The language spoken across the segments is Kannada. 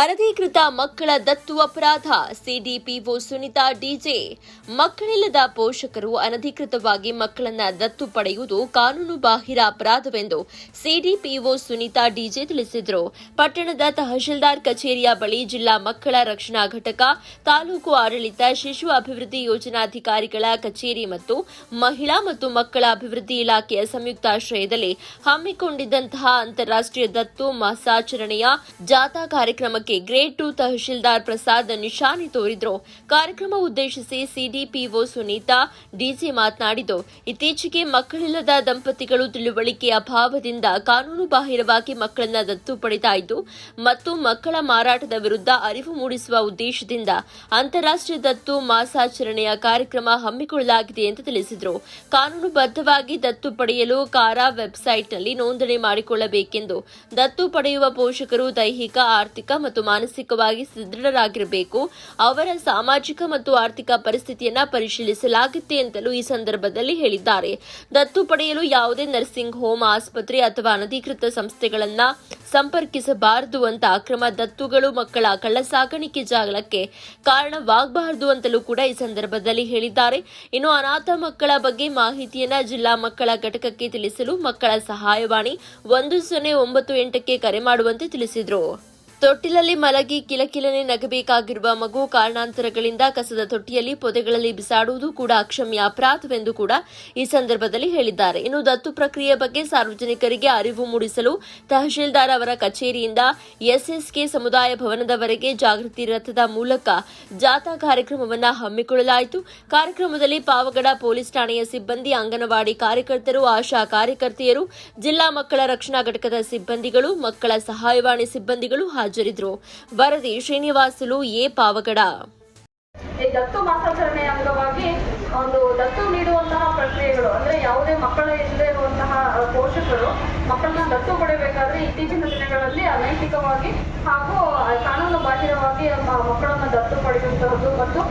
ಅನಧಿಕೃತ ಮಕ್ಕಳ ದತ್ತು ಅಪರಾಧ, ಸಿಡಿಪಿಒ ಸುನಿತಾ ಡಿಜೆ. ಮಕ್ಕಳಿಲ್ಲದ ಪೋಷಕರು ಅನಧಿಕೃತವಾಗಿ ಮಕ್ಕಳನ್ನ ದತ್ತು ಪಡೆಯುವುದು ಕಾನೂನು ಬಾಹಿರ ಅಪರಾಧವೆಂದು ಸಿಡಿಪಿಒ ಸುನಿತಾ ಡಿಜೆ ತಿಳಿಸಿದರು. ಪಟ್ಟಣದ ತಹಶೀಲ್ದಾರ್ ಕಚೇರಿಯ ಬಳಿ ಜಿಲ್ಲಾ ಮಕ್ಕಳ ರಕ್ಷಣಾ ಘಟಕ, ತಾಲೂಕು ಆಡಳಿತ, ಶಿಶು ಅಭಿವೃದ್ಧಿ ಯೋಜನಾಧಿಕಾರಿಗಳ ಕಚೇರಿ ಮತ್ತು ಮಹಿಳಾ ಮತ್ತು ಮಕ್ಕಳ ಅಭಿವೃದ್ಧಿ ಇಲಾಖೆಯ ಸಂಯುಕ್ತಾಶ್ರಯದಲ್ಲಿ ಹಮ್ಮಿಕೊಂಡಿದ್ದಂತಹ ಅಂತಾರಾಷ್ಟ್ರೀಯ ದತ್ತು ಮಾಸಾಚರಣೆಯ ಜಾಥಾ ಕಾರ್ಯಕ್ರಮಕ್ಕೆ ಗ್ರೇಡ್ ಟು ತಹಶೀಲ್ದಾರ್ ಪ್ರಸಾದ್ ನಿಶಾನೆ ತೋರಿದ್ರು. ಕಾರ್ಯಕ್ರಮ ಉದ್ದೇಶಿಸಿ ಸಿಡಿಪಿಒ ಸುನೀತಾ ಡಿಜೆ ಮಾತನಾಡಿದ್ದು, ಇತ್ತೀಚೆಗೆ ಮಕ್ಕಳಿಲ್ಲದ ದಂಪತಿಗಳು ತಿಳುವಳಿಕೆ ಅಭಾವದಿಂದ ಕಾನೂನು ಬಾಹಿರವಾಗಿ ಮಕ್ಕಳನ್ನ ದತ್ತು ಪಡಿತಾ ಇದ್ದು, ಮತ್ತು ಮಕ್ಕಳ ಮಾರಾಟದ ವಿರುದ್ಧ ಅರಿವು ಮೂಡಿಸುವ ಉದ್ದೇಶದಿಂದ ಅಂತಾರಾಷ್ಟ್ರೀಯ ದತ್ತು ಮಾಸಾಚರಣೆಯ ಕಾರ್ಯಕ್ರಮ ಹಮ್ಮಿಕೊಳ್ಳಲಾಗಿದೆ ಎಂದು ತಿಳಿಸಿದರು. ಕಾನೂನುಬದ್ಧವಾಗಿ ದತ್ತು ಪಡೆಯಲು ಕಾರಾ ವೆಬ್ಸೈಟ್ನಲ್ಲಿ ನೋಂದಣಿ ಮಾಡಿಕೊಳ್ಳಬೇಕೆಂದು ದತ್ತು ಪಡೆಯುವ ಪೋಷಕರು ದೈಹಿಕ, ಆರ್ಥಿಕ ಮತ್ತು ಮಾನಸಿಕವಾಗಿ ಸದೃಢರಾಗಿರಬೇಕು. ಅವರ ಸಾಮಾಜಿಕ ಮತ್ತು ಆರ್ಥಿಕ ಪರಿಸ್ಥಿತಿಯನ್ನ ಪರಿಶೀಲಿಸಲಾಗುತ್ತೆ ಅಂತಲೂ ಈ ಸಂದರ್ಭದಲ್ಲಿ ಹೇಳಿದ್ದಾರೆ. ದತ್ತು ಪಡೆಯಲು ಯಾವುದೇ ನರ್ಸಿಂಗ್ ಹೋಮ್, ಆಸ್ಪತ್ರೆ ಅಥವಾ ಅನಧಿಕೃತ ಸಂಸ್ಥೆಗಳನ್ನ ಸಂಪರ್ಕಿಸಬಾರದು ಅಂತ ಅಕ್ರಮ ದತ್ತುಗಳು ಮಕ್ಕಳ ಕಳ್ಳಸಾಗಾಣಿಕೆ ಜಾಗಕ್ಕೆ ಕಾರಣವಾಗಬಾರದು ಅಂತಲೂ ಕೂಡ ಈ ಸಂದರ್ಭದಲ್ಲಿ ಹೇಳಿದ್ದಾರೆ. ಇನ್ನು ಅನಾಥ ಮಕ್ಕಳ ಬಗ್ಗೆ ಮಾಹಿತಿಯನ್ನ ಜಿಲ್ಲಾ ಮಕ್ಕಳ ಘಟಕಕ್ಕೆ ತಿಳಿಸಲು ಮಕ್ಕಳ ಸಹಾಯವಾಣಿ ಒಂದು ಸೊನ್ನೆ ಒಂಬತ್ತು ಎಂಟಕ್ಕೆ ಕರೆ ಮಾಡುವಂತೆ ತಿಳಿಸಿದರು. ತೊಟ್ಟಿಲಲ್ಲಿ ಮಲಗಿ ಕಿಲಕಿಲನೆ ನಗಬೇಕಾಗಿರುವ ಮಗು ಕಾರಣಾಂತರಗಳಿಂದ ಕಸದ ತೊಟ್ಟಿಯಲ್ಲಿ ಪೊದೆಗಳಲ್ಲಿ ಬಿಸಾಡುವುದು ಕೂಡ ಅಕ್ಷಮ್ಯ ಅಪರಾಧವೆಂದು ಕೂಡ ಈ ಸಂದರ್ಭದಲ್ಲಿ ಹೇಳಿದ್ದಾರೆ. ಇನ್ನು ದತ್ತು ಪ್ರಕ್ರಿಯೆ ಬಗ್ಗೆ ಸಾರ್ವಜನಿಕರಿಗೆ ಅರಿವು ಮೂಡಿಸಲು ತಹಶೀಲ್ದಾರ್ ಅವರ ಕಚೇರಿಯಿಂದ ಎಸ್ಎಸ್ಕೆ ಸಮುದಾಯ ಭವನದವರೆಗೆ ಜಾಗೃತಿ ರಥದ ಮೂಲಕ ಜಾಥಾ ಕಾರ್ಯಕ್ರಮವನ್ನು ಹಮ್ಮಿಕೊಳ್ಳಲಾಯಿತು. ಕಾರ್ಯಕ್ರಮದಲ್ಲಿ ಪಾವಗಡ ಪೊಲೀಸ್ ಠಾಣೆಯ ಸಿಬ್ಬಂದಿ, ಅಂಗನವಾಡಿ ಕಾರ್ಯಕರ್ತರು, ಆಶಾ ಕಾರ್ಯಕರ್ತೆಯರು, ಜಿಲ್ಲಾ ಮಕ್ಕಳ ರಕ್ಷಣಾ ಘಟಕದ ಸಿಬ್ಬಂದಿಗಳು, ಮಕ್ಕಳ ಸಹಾಯವಾಣಿ ಸಿಬ್ಬಂದಿಗಳು ಹಾಜರಿದ್ದರು ವರದಿ ಶ್ರೀನಿವಾಸುಲು ಎ ಪಾವಗಡ. ದತ್ತು ಮಾಸಾಚರಣೆಯ ಅಂಗವಾಗಿ ಒಂದು ದತ್ತು ನೀಡುವಂತಹ ಪ್ರಕ್ರಿಯೆಗಳು, ಅಂದ್ರೆ ಯಾವುದೇ ಮಕ್ಕಳ ಇಲ್ಲದೆ ಇರುವಂತಹ ಪೋಷಕರು ಮಕ್ಕಳನ್ನ ದತ್ತು ಪಡೆಯಬೇಕಾದ್ರೆ ಇತ್ತೀಚಿನ ದಿನಗಳಲ್ಲಿ ಅನೈತಿಕವಾಗಿ ಹಾಗೂ ಕಾನೂನು ಬಾಹಿರವಾಗಿ ಮಕ್ಕಳನ್ನ ದತ್ತು ಪಡೆಯುವಂತಹದ್ದು ಮತ್ತು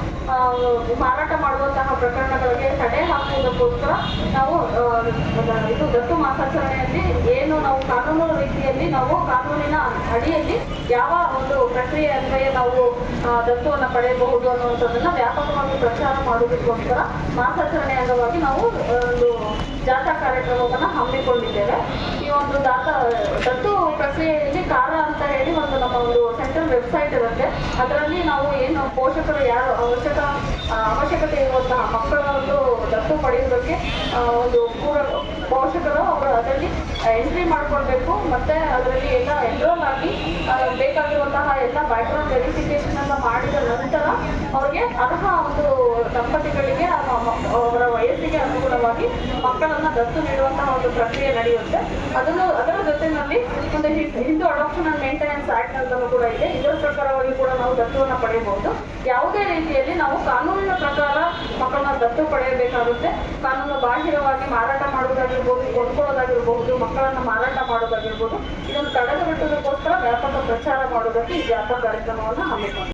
ಮಾರಾಟ ಮಾಡುವಂತಹ ಪ್ರಕರಣಗಳಿಗೆ ತಡೆ ಹಾಕುವುದಕ್ಕೋಸ್ಕರ ನಾವು ಇದು ದತ್ತು ಮಾಸಾಚರಣೆಯಲ್ಲಿ ಏನು ನಾವು ಕಾನೂನಿನ ಅಡಿಯಲ್ಲಿ ಯಾವ ಒಂದು ಪ್ರಕ್ರಿಯೆ ಅನ್ವಯ ನಾವು ದತ್ತುವನ್ನು ಪಡೆಯಬಹುದು ಅನ್ನುವಂಥದ್ದನ್ನ ವ್ಯಾಪಕವಾಗಿ ಪ್ರಚಾರ ಮಾಡುವುದಕ್ಕೋಸ್ಕರ ಮಾಸಾಚರಣೆ ಅಂಗವಾಗಿ ನಾವು ಒಂದು ಜಾಥಾ ಕಾರ್ಯಕ್ರಮವನ್ನು ಹಮ್ಮಿಕೊಂಡಿದ್ದೇವೆ. ಈ ಒಂದು ದಾತ ದತ್ತು ಪ್ರಕ್ರಿಯೆಯಲ್ಲಿ ಕಾರ ಅಂತ ಹೇಳಿ ಒಂದು ನಮ್ಮ ಒಂದು ಸೆಂಟ್ರಲ್ ವೆಬ್ಸೈಟ್ ಇರುತ್ತೆ. ಅದರಲ್ಲಿ ನಾವು ಏನು ಪೋಷಕರು ಯಾರು ಅವಶ್ಯಕ ಅವಶ್ಯಕತೆ ಇರುವಂತಹ ಮಕ್ಕಳ ಒಂದು ದತ್ತು ಪಡೆಯೋದಕ್ಕೆ ಒಂದು ಪೋಷಕರು ಅವರು ಅದರಲ್ಲಿ ಎಂಟ್ರಿ ಮಾಡ್ಕೊಳ್ಬೇಕು. ಮತ್ತೆ ಅದರಲ್ಲಿ ಎಲ್ಲ ಎನ್ರೋಲ್ ಆಗಿ ಬೇಕಾಗಿರುವಂತಹ ಎಲ್ಲ ಬ್ಯಾಕ್ಗ್ರೌಂಡ್ ವೆರಿಫಿಕೇಶನ್ ಎಲ್ಲ ಮಾಡಿದ ನಂತರ ಅವ್ರಿಗೆ ಅರ್ಹ ಒಂದು ದಂಪತಿಗಳಿಗೆ ಅವರ ವಯಸ್ಸಿಗೆ ಅನುಗುಣವಾಗಿ ಮಕ್ಕಳನ್ನ ದತ್ತು ನೀಡುವಂತಹ ಒಂದು ಪ್ರಕ್ರಿಯೆ ನಡೆಯುತ್ತೆ. ಅದನ್ನು, ಅದರ ಜೊತೆನಲ್ಲಿ ಒಂದು Hindu adoption and maintenance act ಅಂತಲೂ ಕೂಡ ಇದೆ. ಇದರ ಪ್ರಕಾರವಾಗಿ ಕೂಡ ನಾವು ದತ್ತುವನ್ನು ಪಡೆಯಬಹುದು. ಯಾವುದೇ ರೀತಿಯಲ್ಲಿ ನಾವು ಕಾನೂನಿನ ಪ್ರಕಾರ ದತ್ತು ಪಡೆಯಬೇಕಾಗುತ್ತೆ. ಕಾನೂನು ಬಾಹಿರವಾಗಿ ಮಾರಾಟ ಮಾಡುವುದಾಗಿರ್ಬೋದು ಕೊಂಡ್ಕೊಳ್ಳೋದಾಗಿರ್ಬಹುದು ಮಕ್ಕಳನ್ನ ಮಾರಾಟ ಮಾಡೋದಾಗಿರ್ಬೋದು ಇದನ್ನು ತಡೆಗಟ್ಟುವುದಕ್ಕೋಸ್ಕರ ವ್ಯಾಪಕ ಪ್ರಚಾರ ಮಾಡೋದಕ್ಕೆ ಈ ಜಾಥಾ ಕಾರ್ಯಕ್ರಮವನ್ನು ಹಮ್ಮಿಕೊಂಡಿದೆ